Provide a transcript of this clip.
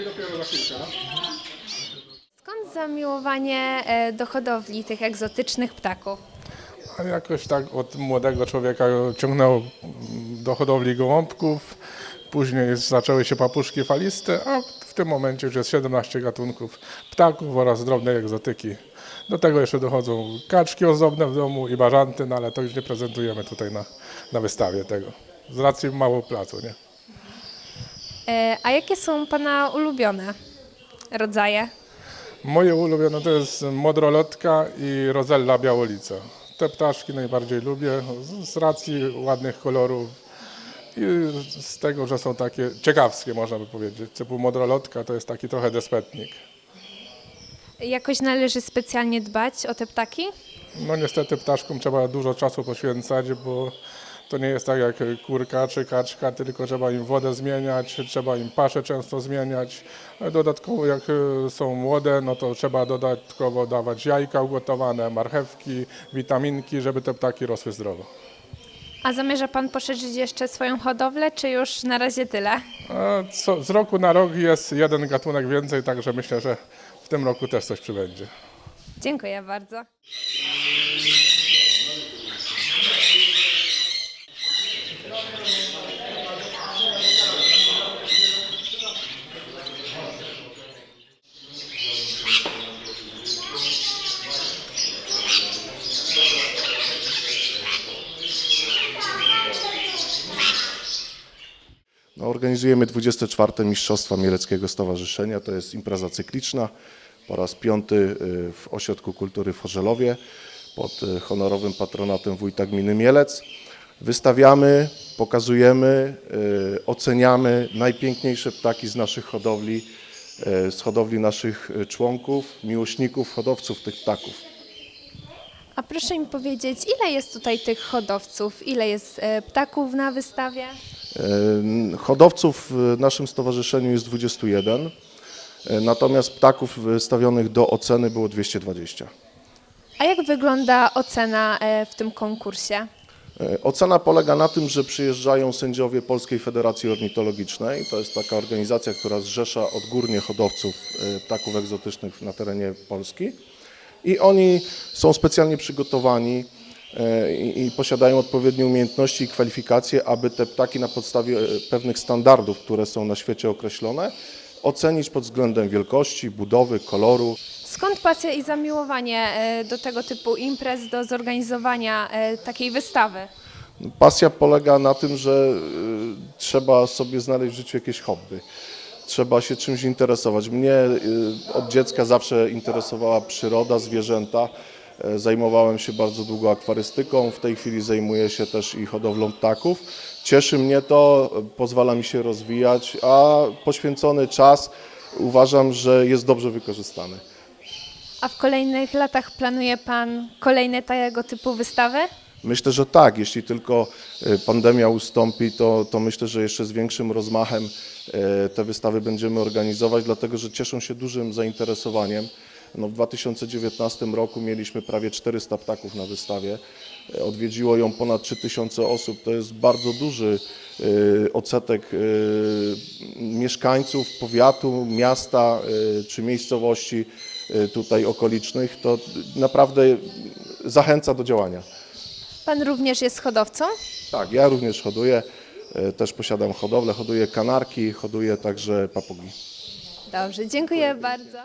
i dopiero za chwilkę. No. Skąd zamiłowanie e, do hodowli tych egzotycznych ptaków? A jakoś tak od młodego człowieka ciągnęło do hodowli gołąbków. Później zaczęły się papuszki faliste, a w tym momencie już jest 17 gatunków ptaków oraz drobnej egzotyki. Do tego jeszcze dochodzą kaczki ozdobne w domu i bażanty, no ale to już nie prezentujemy tutaj na, na wystawie tego. Z racji mało placu, nie? E, A jakie są Pana ulubione rodzaje? Moje ulubione to jest modrolotka i rozella białolica. Te ptaszki najbardziej lubię z- z racji ładnych kolorów i z tego, że są takie ciekawskie, można by powiedzieć. Typu modrolotka to jest taki trochę despetnik. Jakoś należy specjalnie dbać o te ptaki? No niestety ptaszkom trzeba dużo czasu poświęcać, bo to nie jest tak jak kurka czy kaczka, tylko trzeba im wodę zmieniać, trzeba im paszę często zmieniać. Dodatkowo jak y, są młode, no to trzeba dodatkowo dawać jajka ugotowane, marchewki, witaminki, żeby te ptaki rosły zdrowo. A zamierza Pan poszerzyć jeszcze swoją hodowlę, czy już na razie tyle? Co, z roku na rok jest jeden gatunek więcej, także myślę, że w tym roku też coś przybędzie. Dziękuję bardzo. Organizujemy 24. Mistrzostwa Mieleckiego Stowarzyszenia. To jest impreza cykliczna. Po raz piąty y, w Ośrodku Kultury w Chorzelowie pod y, honorowym patronatem wójta gminy Mielec. Wystawiamy, pokazujemy, y, oceniamy najpiękniejsze ptaki z naszych hodowli, z hodowli naszych członków, miłośników, hodowców tych ptaków. A proszę mi powiedzieć, ile jest tutaj tych hodowców? Ile jest ptaków na wystawie? Hodowców w naszym stowarzyszeniu jest 21, e, natomiast ptaków wystawionych do oceny było 220. A jak wygląda ocena e, w tym konkursie? E, Ocena polega na tym, że przyjeżdżają sędziowie Polskiej Federacji Ornitologicznej. To jest taka organizacja, która zrzesza odgórnie hodowców ptaków egzotycznych na terenie Polski. I oni są specjalnie przygotowani i, i posiadają odpowiednie umiejętności i kwalifikacje, aby te ptaki na podstawie e, pewnych standardów, które są na świecie określone, ocenić pod względem wielkości, budowy, koloru. Skąd pasja i zamiłowanie e, do tego typu imprez, do zorganizowania e, takiej wystawy? Pasja polega na tym, że trzeba sobie znaleźć w życiu jakieś hobby. Trzeba się czymś interesować. Mnie od dziecka zawsze interesowała przyroda, zwierzęta. E, Zajmowałem się bardzo długo akwarystyką, w tej chwili zajmuję się też i hodowlą ptaków. Cieszy mnie to, e, pozwala mi się rozwijać, a poświęcony czas uważam, że jest dobrze wykorzystany. A w kolejnych latach planuje Pan kolejne tego typu wystawy? Myślę, że tak. Jeśli tylko e, pandemia ustąpi, to, to myślę, że jeszcze z większym rozmachem te wystawy będziemy organizować, dlatego że cieszą się dużym zainteresowaniem. No, w 2019 roku mieliśmy prawie 400 ptaków na wystawie. E, Odwiedziło ją ponad 3000 osób. To jest bardzo duży e, odsetek e, mieszkańców powiatu, miasta czy miejscowości tutaj okolicznych. To naprawdę zachęca do działania. Pan również jest hodowcą? Tak, ja również hoduję, też posiadam hodowlę, hoduję kanarki, hoduję także papugi. Dobrze, dziękuję bardzo.